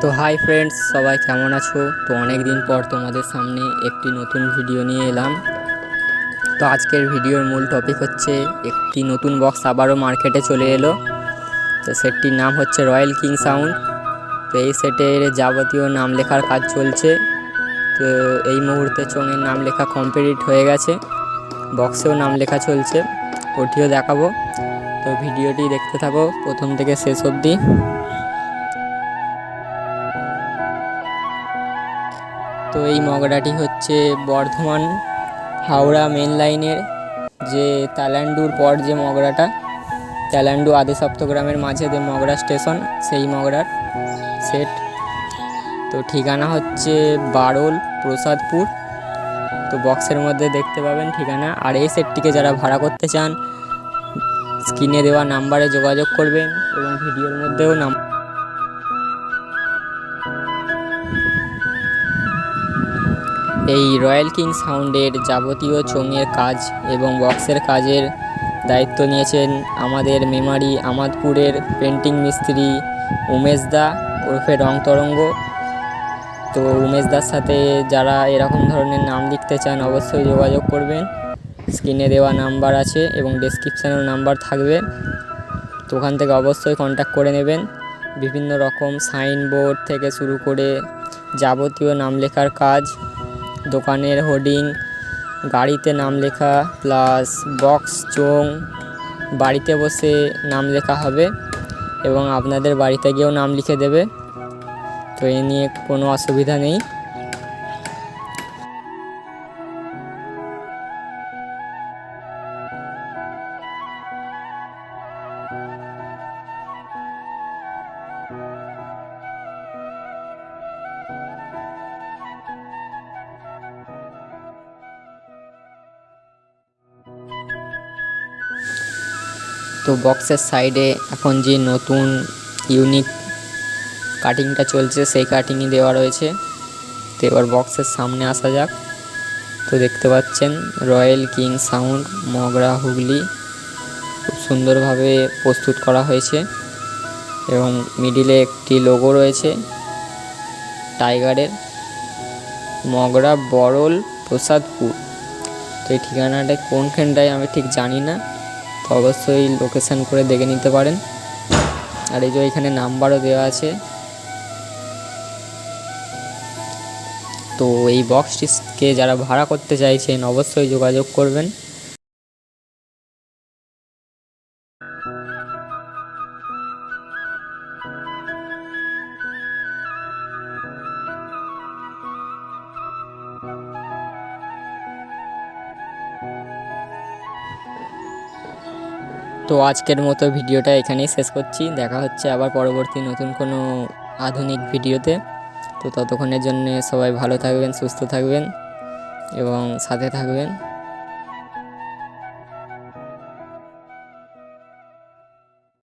তো hi friends, সবাই কেমন আছো? তো অনেক দিন পর তোমাদের সামনে একটি নতুন ভিডিও নিয়ে এলাম। তো আজকের ভিডিওর মূল টপিক হচ্ছে, একটি নতুন বক্স আবারও মার্কেটে চলে এলো। তো সেটটির নাম হচ্ছে রয়্যাল কিং সাউন্ড তো এই সেটের যাবতীয় নাম লেখার কাজ চলছে। তো এই মুহূর্তে চোঙের নাম লেখা কমপ্লিট হয়ে গেছে। বক্সেও নাম লেখা চলছে, ওটিও দেখাবো। তো ভিডিওটি দেখতে থাকো, প্রথম থেকে শেষ অবধি। তো এই মগরাটি হচ্ছে বর্ধমান হাওড়া মেন লাইনের যে তালান্ডুর পর যে মগরাটা, তালান্ডু আদি সপ্তগ্রামের মাঝে যে মগরা স্টেশন সেই মগরার সেট তো ঠিকানা হচ্ছে বারোল প্রসাদপুর। তো বক্সের মধ্যে দেখতে পাবেন ঠিকানা। আর এই সেটটিকে যারা ভাড়া করতে চান স্ক্রিনে দেওয়া নাম্বারে যোগাযোগ করবেন এবং ভিডিওর মধ্যেও নাম এই রয়্যাল কিং সাউন্ডের যাবতীয় চোঙের কাজ এবং বক্সের কাজের দায়িত্ব নিয়েছেন আমাদের মেমারি আমাদপুরের পেন্টিং মিস্ত্রি উমেশ দা ওরফে রং তরঙ্গ তো উমেশ দার সাথে যারা এরকম ধরনের নাম লিখতে চান অবশ্যই যোগাযোগ করবেন। স্ক্রিনে দেওয়া নাম্বার আছে এবং ডেসক্রিপশানেও নাম্বার থাকবে। তো ওখান থেকে অবশ্যই কন্ট্যাক্ট করে নেবেন। বিভিন্ন রকম সাইনবোর্ড থেকে শুরু করে যাবতীয় নাম লেখার কাজ দোকানের হোর্ডিং, গাড়িতে নাম লেখা, প্লাস বক্স চোং বাড়িতে বসে নাম লেখা হবে এবং আপনাদের বাড়িতে গিয়েও নাম লিখে দেবে। তো এ নিয়ে কোনো অসুবিধা নেই। তো বক্সের সাইডে এখন যে নতুন ইউনিক কাটিংটা চলছে, সেই কাটিংই দেওয়া রয়েছে। তো এবার বক্সের সামনে আসা যাক। তো দেখতে পাচ্ছেন royal king sound Mogra Hooghly. খুব সুন্দরভাবে প্রস্তুত করা হয়েছে। এবং মিডিলে একটি লোগো রয়েছে টাইগারের মগরা বরল প্রসাদপুর। তো এই ঠিকানাটা কোনখানটায় আমি ঠিক জানি না। তো অবশ্যই লোকেশান করে দেখে নিতে পারেন। আর এই যে এখানে নাম্বারও দেওয়া আছে। তো এই বক্সটিকে যারা ভাড়া করতে চাইছেন, অবশ্যই যোগাযোগ করবেন। তো আজকের মতো ভিডিওটা এখানেই শেষ করছি। দেখা হচ্ছে আবার পরবর্তী নতুন কোনো আধুনিক ভিডিওতে। তো ততক্ষণের জন্য সবাই ভালো থাকবেন, সুস্থ থাকবেন এবং সাথে থাকবেন।